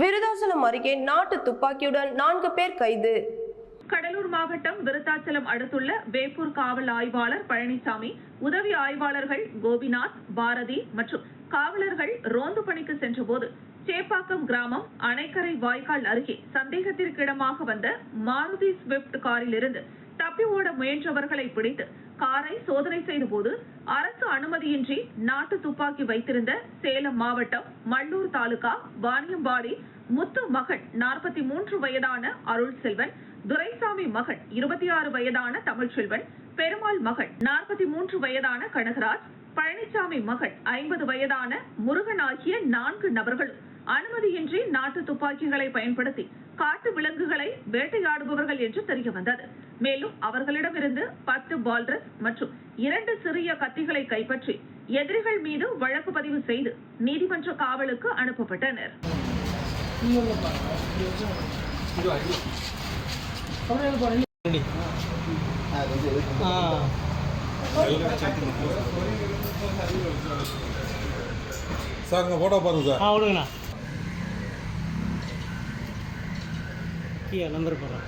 விருதாசலம் அருகே நாட்டு துப்பாக்கியுடன் நான்கு பேர் கைது. கடலூர் மாவட்டம் விருத்தாச்சலம் அடுத்துள்ள வேப்பூர் காவல் ஆய்வாளர் பழனிசாமி உதவி ஆய்வாளர்கள் கோபிநாத் பாரதி மற்றும் காவலர்கள் ரோந்து பணிக்கு சென்றபோது சேப்பாக்கம் கிராமம் அணைக்கரை வாய்க்கால் அருகே சந்தேகத்திற்கிடமாக வந்த மாருதி ஸ்விஃப்ட் காரிலிருந்து தப்பி ஓட முயன்றவர்களை பிடித்து காரை சோதனை செய்தபோது அரசு அனுமதியின்றி நாட்டு துப்பாக்கி வைத்திருந்த சேலம் மாவட்டம் மல்லூர் தாலுகா வாணியம்பாடி முத்து மகன் நாற்பத்தி மூன்று வயதான அருள் செல்வன் துரைசாமி மகன் இருபத்தி ஆறு வயதான தமிழ்ச்செல்வன் பெருமாள் மகன் நாற்பத்தி மூன்று வயதான கனகராஜ் பழனிசாமி மகன் ஐம்பது வயதான முருகன் ஆகிய நான்கு நபர்களும் அனுமதியின்றி நாட்டு துப்பாக்கிகளை பயன்படுத்தி காட்டு விலங்குகளை வேட்டையாடுபவர்கள் என்று தெரிய வந்தது. மேலும் அவர்களிடமிருந்து பத்து பால்ரஸ் மற்றும் இரண்டு சிறிய கத்திகளை கைப்பற்றி எதிரிகள் மீது வழக்கு பதிவு செய்து நீதிமன்ற காவலுக்கு அனுப்பப்பட்டனர். சார் ஃபோட்டோ பாருங்க சார். ஆ விடுங்கண்ணா